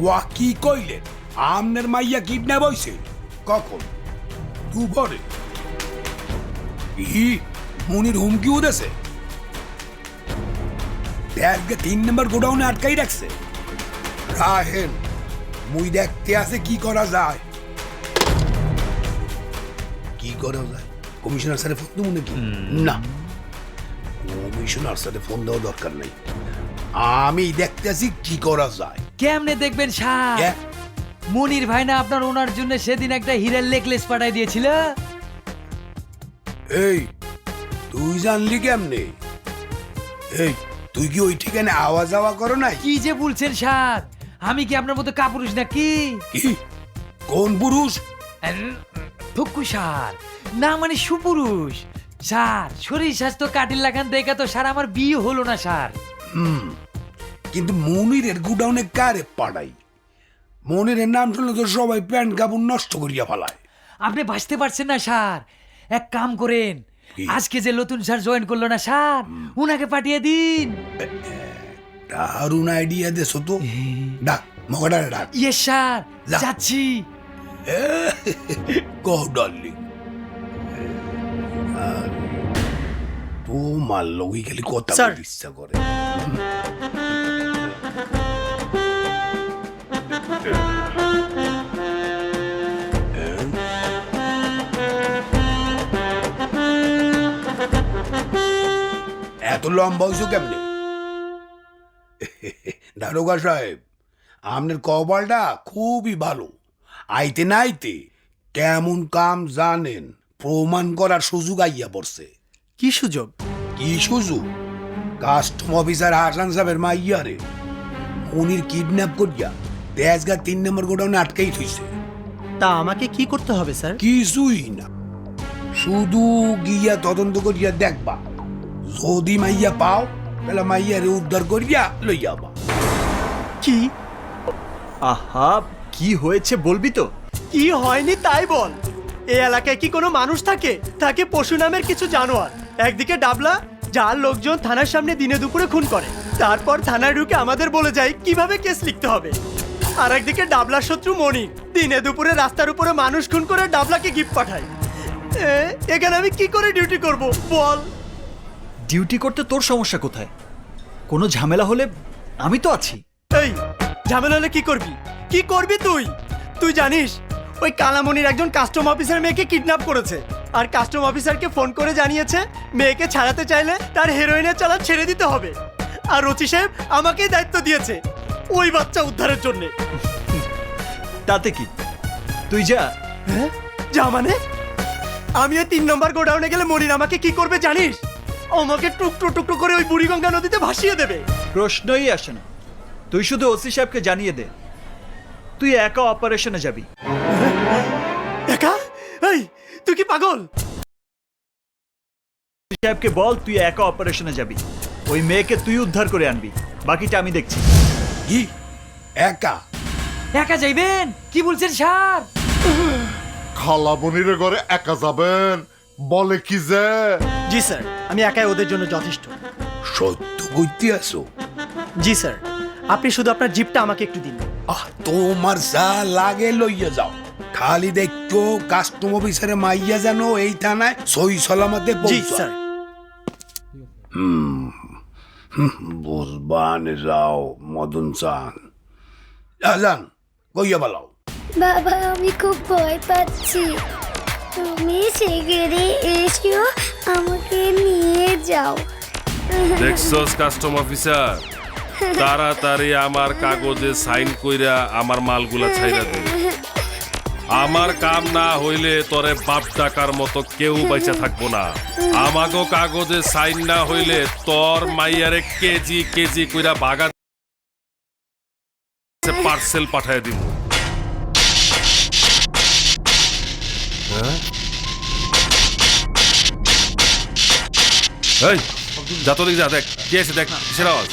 ওয়া কি কইলেন আমনের মাইয়া কিডন্যাপ হইছে? কখন? দুপুরে। ই মনির হুমকি উদেছে ব্যাগকে তিন নম্বর গোডাউনে আটকাই রাখছে। রাহেন মুই দেখতে আছে কি করা যায়? কি করা যায়? কমিশনার স্যারে ফোন দেবো নাকি? না। কমিশনার স্যারে ফোন দেওয়া দরকার নেই। আমি দেখতে আছি কি করা যায়। কেমনে দেখবেন সার কে? মনির ভাই না আপনার ওনার জন্য সেদিন একটা হীরের নেকলেস পাঠাই দিয়েছিল? এই তুই জানলি কেমনে? এই তুই কি ওই ঠিকানে আওয়াজ যাওয়া করো না কি যে বলছেন সার আমি কি আপনার মতো কাপুরুষ নাকি? কি? কোন পুরুষ? থুকু সার না মানে সুপুরুষ। স্যার শরীর স্বাস্থ্য কাটিল লাগান দেখে তো স্যার আমার বিয়ে হলো না স্যার কিন্তু মনিরের গুডাউনে কারে পাড়াই? মনিরের নাম শুনলে তো সবাই প্যান্ট কাপড় নষ্ট করিয়া ফেলায়। আপনি বাঁচতে পারছেন না স্যার। এক কাম করেন। আজকে যে নতুন স্যার জয়েন করল না স্যার উনাকে পাঠিয়ে দিন। দারুণ আইডিয়া দেছো তো। ডাক মগাডার ডাক। ইয়ে স্যার যা। যাচ্ছি। কহ ডার্লিং তোমার লগি খালি কথা। ইচ্ছা করে। এত লম্বা হইছো কেমনে? দারোগা সাহেব আপনার কপালটা খুবই ভালো। আইতে না আইতে কেমন কাম জানেন প্রমাণ করার সুযোগ আইয়া পড়ছে। কি সুযোগ? কি সুযোগ? কাস্টম অফিসার হাসান সাহেবের মাইয়ারে। উনির কিডন্যাপ করিয়া তেজগা তিন নম্বর গোডাউনে আটকাই থইছে। তা আমাকে কি করতে হবে স্যার? কিছুই না। শুধু গিয়া তদন্ত করিয়া দেখবা। যদি মাইয়া পাও তাহলে মাইয়ারে উদ্ধার করিয়া লইয়া বা কি? আহা কি হয়েছে বলবি তো? কি হয়নি তাই বল। এই এলাকায় কি কোনো মানুষ থাকে? থাকে পশু নামের কিছু জানোয়ার। একদিকে ডাবলা যার লোকজন থানার সামনে দিনে দুপুরে খুন করে। তারপর থানায় ঢুকে আমাদের বলে যায় কীভাবে কেস লিখতে হবে? আর একদিকে ডাবলার শত্রু মণি। দিনে দুপুরে রাস্তার উপরে মানুষ খুন করে ডাবলাকে গিফট পাঠায়। এ, এখানে আমি কি করে ডিউটি করব? বল। ডিউটি করতে তোর সমস্যা কোথায়? কোনো ঝামেলা হলে আমি তো আছি। এই ঝামেলা হলে কি করবি? কি করবি তুই? তুই জানিস ওই কালামনির একজন কাস্টম অফিসার মেয়েকে কিডন্যাপ করেছে। আর কাস্টম অফিসারকে ফোন করে জানিয়েছে মেয়েকে ছাড়াতে চাইলে তার হেরোইনের চালান ছেড়ে দিতে হবে। আর রচি সাহেব আমাকেই দায়িত্ব দিয়েছে। ওই বাচ্চা উদ্ধারের জন্য। তাতে কি? তুই যা। হ্যাঁ? যা মানে? আমি ওই তিন নম্বর গোডাউনে গেলে মনির আমাকে কি করবে জানিস? আমাকে টুকরো টুকরো করে ওই বুড়িগঙ্গা নদীতে ভাসিয়ে দেবে। প্রশ্নই আসে না। তুই শুধু ওসি সাহেবকে জানিয়ে দে। তুই একা অপারেশনে যাবি। একা? এই তুই কি পাগল? সাহেবকে বল তুই একা অপারেশনে যাবি। ওই মেয়েকে তুই উদ্ধার করে আনবি। বাকিটা আমি দেখছি। কি? একা? একা যাইবেন? কি বলছেন স্যার? খালা বনিরে ঘরে একা যাবেন? বলে কি যে? জি স্যার আমি একাই ওদের জন্য যথেষ্ট। সত্য কইতে আসো জি স্যার আপনি শুধু আপনার জিপটা আমাকে একটু দিন। আহ তোমার যা লাগে লইয়া যাও। খালি দেখতো কাস্টম অফিসারে মাইয়া যেন এই থানায় সই সলামতে জি। স্যার। বুঝবানে যাও মদন চান। যান কইয়া বলাও বাবা আমি খুব ভয় পাচ্ছি। তুমি শিগগিরই এসো আমাকে নিয়ে যাও। দেখছস কাস্টম অফিসার? তাড়াতাড়ি আমার কাগজে সাইন কইরা আমার মালগুলা ছাইরা দে। আমার কাম না হইলে তোরে বাপ ডাকার মতো কেউ বাইচা থাকব না। আমাগো কাগজে সাইন না হইলে তোর মাইয়ারে কেজি কেজি কইরা বাগা পার্সেল পাঠায় দিব এই, যা তো দেখ যা, দেখ, কে এসে দেখ, কিসের আওয়াজ?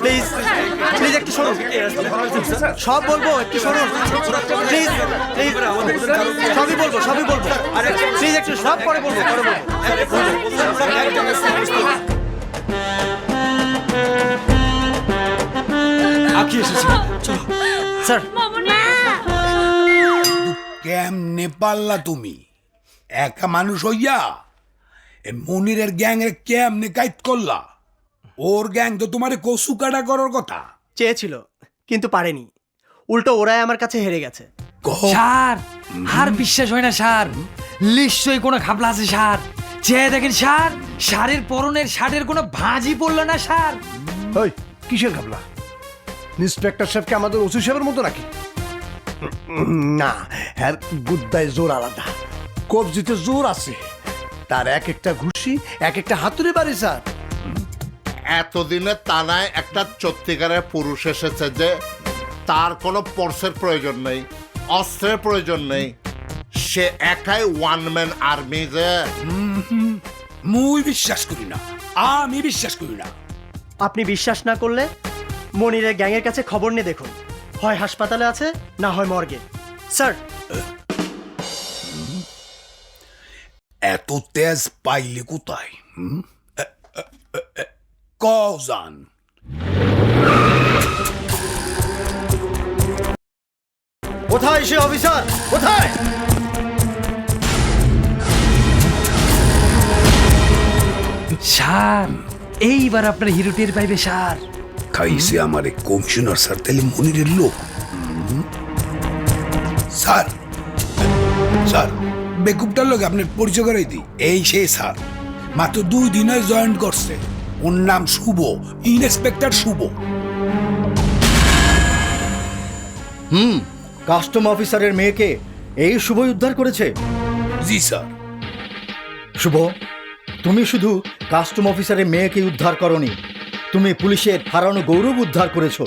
প্লিজ প্লিজ একটু সব বলব, একটু প্লিজ সবই বলব সবই বলব। প্লিজ একটু সব পরে বলব, পরে কেমনে পারলা তুমি? একা মানুষ হইয়া মনিরের গ্যাং এর কেমনে কাইট করলা? ওর গ্যাং তো তোমারে কসু কাটা করার কথা। চেয়েছিল কিন্তু পারেনি। উল্টো ওরাই আমার কাছে হেরে গেছে। স্যার আর বিশ্বাস হয় না স্যার। নিশ্চয়ই কোনো খাপলা আছে স্যার। চেয়ে দেখেন স্যার সারের পরনের শার্টের কোনো ভাঁজি পড়ল না স্যার। ওই কিসের ঘাবলা ইন্সপেক্টর সাহেবকে আমাদের ওসি সাহেবের মতো নাকি? না হ্যাঁ গুদ্দায় জোর আলাদা। কবজিতে জোর আছে। তার এক একটা ঘুষি এক একটা হাতুড়ি বাড়ি স্যার। এতদিনে তানায় একটা সত্যিকারের পুরুষ এসেছে যে তার কোনো পর্সের প্রয়োজন নেই অস্ত্রের প্রয়োজন নেই। সে একাই ওয়ান ম্যান আর্মি যে। মুই বিশ্বাস করি না আমি বিশ্বাস করি না। আপনি বিশ্বাস না করলে মনিরের গ্যাংয়ের কাছে খবর নিয়ে দেখুন হয় হাসপাতালে আছে না হয় মর্গে। স্যার। এত তেজ পাইলে কোথায় হুম? জান কোথায় সে অফিসার? কোথায়? স্যার এইবার আপনার হিরো টের পাইবে স্যার। খাইছে আমার এক কমিশনার স্যার তাহলে মনিরের লোক? স্যার স্যার বেকুবটার লোক আপনার পরিচয় করাই দিই। এই সেই স্যার মাত্র দুই দিনে জয়েন করছে। ওর নাম শুভ ইন্সপেক্টর শুভ। হুম কাস্টম অফিসারের মেয়েকে এই শুভই উদ্ধার করেছে? জি স্যার। শুভ তুমি শুধু কাস্টম অফিসারের মেয়েকে উদ্ধার করনি তুমি পুলিশের হারানো গৌরব উদ্ধার করেছ।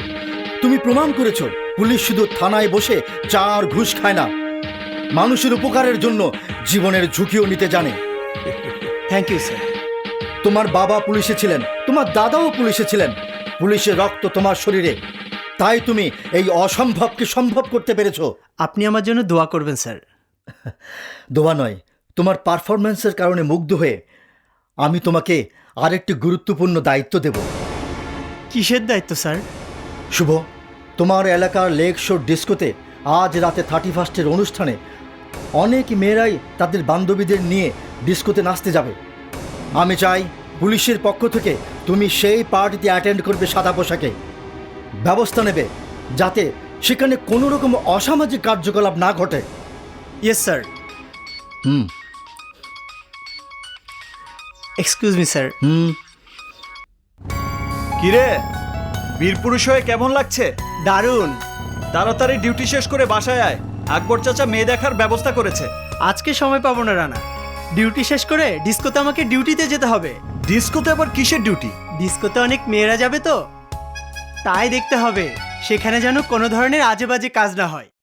তুমি প্রমাণ করেছ পুলিশ শুধু থানায় বসে চার ঘুষ খায় না। মানুষের উপকারের জন্য জীবনের ঝুঁকিও নিতে জানে। থ্যাংক ইউ স্যার তোমার বাবা পুলিশে ছিলেন তোমার দাদাও পুলিশে ছিলেন। পুলিশের রক্ত তোমার শরীরে। তাই তুমি এই অসম্ভবকে সম্ভব করতে পেরেছ। আপনি আমার জন্য দোয়া করবেন স্যার। দোয়া নয় তোমার পারফরম্যান্সের কারণে মুগ্ধ হয়ে আমি তোমাকে আরেকটি গুরুত্বপূর্ণ দায়িত্ব দেব। কিসের দায়িত্ব স্যার? শুভ তোমার এলাকার লেক শোর ডিস্কোতে আজ রাতে থার্টি ফার্স্টের অনুষ্ঠানে অনেক মেয়েরাই তাদের বান্ধবীদের নিয়ে ডিস্কোতে নাচতে যাবে। আমি চাই পুলিশের পক্ষ থেকে তুমি সেই পার্টিতে অ্যাটেন্ড করবে সাদা পোশাকে। ব্যবস্থা নেবে যাতে সেখানে কোনো রকম অসামাজিক কার্যকলাপ না ঘটে। ইয়েস স্যার হুম। এক্সকিউজ মি স্যার হুম। কিরে? বীর পুরুষ হয়ে কেমন লাগছে? দারুণ। তাড়াতাড়ি ডিউটি শেষ করে বাসায় আয়। আকবর চাচা মেয়ে দেখার ব্যবস্থা করেছে। আজকে সময় পাবো না রানা। ডিউটি শেষ করে ডিস্কোতে আমাকে ডিউটিতে যেতে হবে। ডিস্কোতে আবার কিসের ডিউটি? ডিস্কোতে অনেক মেয়েরা যাবে তো। তাই দেখতে হবে সেখানে যেন কোনো ধরনের আজেবাজে কাজ না হয়।